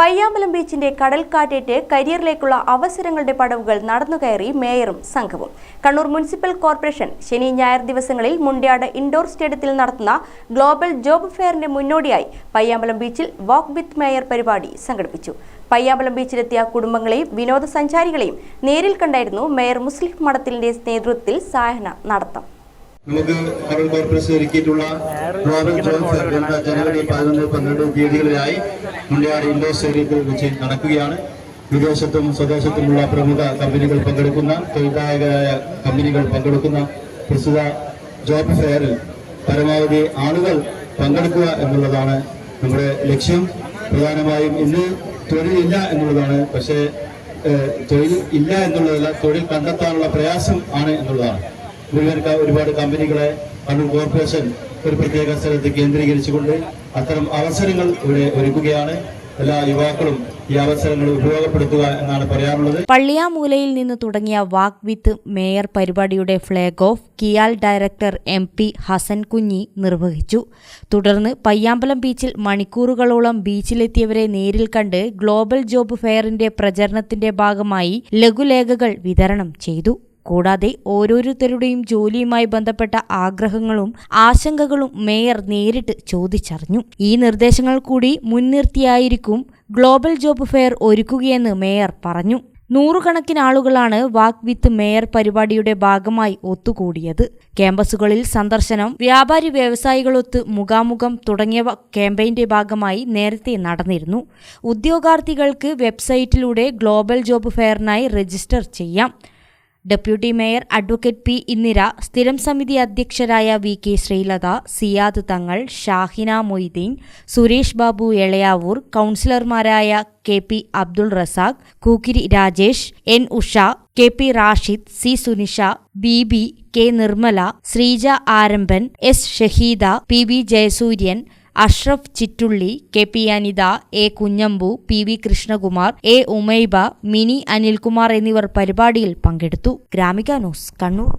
പയ്യാമ്പലം ബീച്ചിന്റെ കടൽക്കാറ്റേറ്റ് കരിയറിലേക്കുള്ള അവസരങ്ങളുടെ പടവുകൾ നടന്നുകയറി മേയറും സംഘവും. കണ്ണൂർ മുനിസിപ്പൽ കോർപ്പറേഷൻ ശനി ഞായർ ദിവസങ്ങളിൽ മുണ്ടയാട് ഇൻഡോർ സ്റ്റേഡിയത്തിൽ നടത്തുന്ന ഗ്ലോബൽ ജോബ് ഫെയറിന്റെ മുന്നോടിയായി പയ്യാമ്പലം ബീച്ചിൽ വാക്ക് വിത്ത് മേയർ പരിപാടി സംഘടിപ്പിച്ചു. പയ്യാമ്പലം ബീച്ചിലെത്തിയ കുടുംബങ്ങളെയും വിനോദസഞ്ചാരികളെയും നേരിൽ കണ്ടായിരുന്നു മേയർ മുസ്ലിം മഠത്തിന്റെ നേതൃത്വത്തിൽ സായന നടത്തം. നമുക്ക് കടൽ കോർപ്പറേഷൻ ഒരുക്കിയിട്ടുള്ള ഗ്ലോബൽ ജോൺസ് ജനുവരി പതിനൊന്ന് പന്ത്രണ്ട് തീയതികളിലായി മുണ്ടയാട് ഇൻഡോർ സ്റ്റേഡിയത്തിൽ വെച്ച് നടക്കുകയാണ്. വിദേശത്തും സ്വദേശത്തുമുള്ള പ്രമുഖ കമ്പനികൾ പങ്കെടുക്കുന്ന തൊഴിലായകരായ കമ്പനികൾ പങ്കെടുക്കുന്ന പ്രസ്തുത ജോബ് ഫെയറിൽ പരമാവധി ആളുകൾ പങ്കെടുക്കുക എന്നുള്ളതാണ് നമ്മുടെ ലക്ഷ്യം. പ്രധാനമായും ഇന്ന് തൊഴിലില്ല എന്നുള്ളതാണ്. പക്ഷേ തൊഴിൽ ഇല്ല എന്നുള്ളതല്ല തൊഴിൽ കണ്ടെത്താനുള്ള പ്രയാസം ആണ് എന്നുള്ളതാണ്. മുഴുവൻ ക- ഒരുപാട് കമ്പനികളെ കണ്ണൂർ കോർപ്പറേഷൻ ഒരു പ്രത്യേക സ്ഥലത്ത് കേന്ദ്രീകരിച്ചുകൊണ്ട് അത്തരം അവസരങ്ങൾ ഇവിടെ ഒരുക്കുകയാണ്. എല്ലാ യുവാക്കളും ഈ അവസരങ്ങൾ ഉപയോഗപ്പെടുത്തുക എന്നാണ് പറയാനുള്ളത്. പള്ളിയാമൂലയിൽ നിന്ന് തുടങ്ങിയ വാക് വിത്ത് മേയർ പരിപാടിയുടെ flag off KIAL director M P Hasan Kunhi നിർവഹിച്ചു. തുടർന്ന് പയ്യാമ്പലം ബീച്ചിൽ മണിക്കൂറുകളോളം ബീച്ചിലെത്തിയവരെ നേരിൽ കണ്ട് ഗ്ലോബൽ ജോബ് ഫെയറിന്റെ പ്രചരണത്തിന്റെ ഭാഗമായി ലഘുലേഖകൾ വിതരണം ചെയ്തു. കൂടാതെ ഓരോരുത്തരുടെയും ജോലിയുമായി ബന്ധപ്പെട്ട ആഗ്രഹങ്ങളും ആശങ്കകളും മേയർ നേരിട്ട് ചോദിച്ചറിഞ്ഞു. ഈ നിർദ്ദേശങ്ങൾ കൂടി മുൻനിർത്തിയായിരിക്കും ഗ്ലോബൽ ജോബ് ഫെയർ ഒരുക്കുകയെന്ന് മേയർ പറഞ്ഞു. നൂറുകണക്കിന് ആളുകളാണ് വാക് വിത്ത് മേയർ പരിപാടിയുടെ ഭാഗമായി ഒത്തുകൂടിയത്. ക്യാമ്പസുകളിൽ സന്ദർശനം വ്യാപാരി വ്യവസായികളൊത്ത് മുഖാമുഖം തുടങ്ങിയവ ക്യാമ്പയിന്റെ ഭാഗമായി നേരത്തെ നടന്നിരുന്നു. ഉദ്യോഗാർത്ഥികൾക്ക് വെബ്സൈറ്റിലൂടെ ഗ്ലോബൽ ജോബ് ഫെയറിനായി രജിസ്റ്റർ ചെയ്യാം. Deputy mayor advocate P Indira സ്ഥിരം സമിതി അധ്യക്ഷരായ വി കെ ശ്രീലത സിയാദ് തങ്ങൾ ഷാഹിന മൊയ്തീൻ സുരേഷ് ബാബു എളയാവൂർ കൗൺസിലർമാരായ K P Abdul Razak Kookkiri Rajesh N Usha K P Rashid C Sunisha B B K Nirmala Sreeja Arambhan S Shaheeda P V Jayasuryan Ashraf Chittulli K P Anitha A Kunhambu P V Krishnakumar A Umaiba Mini Anilkumar എന്നിവർ പരിപാടിയിൽ പങ്കെടുത്തു. Gramika news Kannur.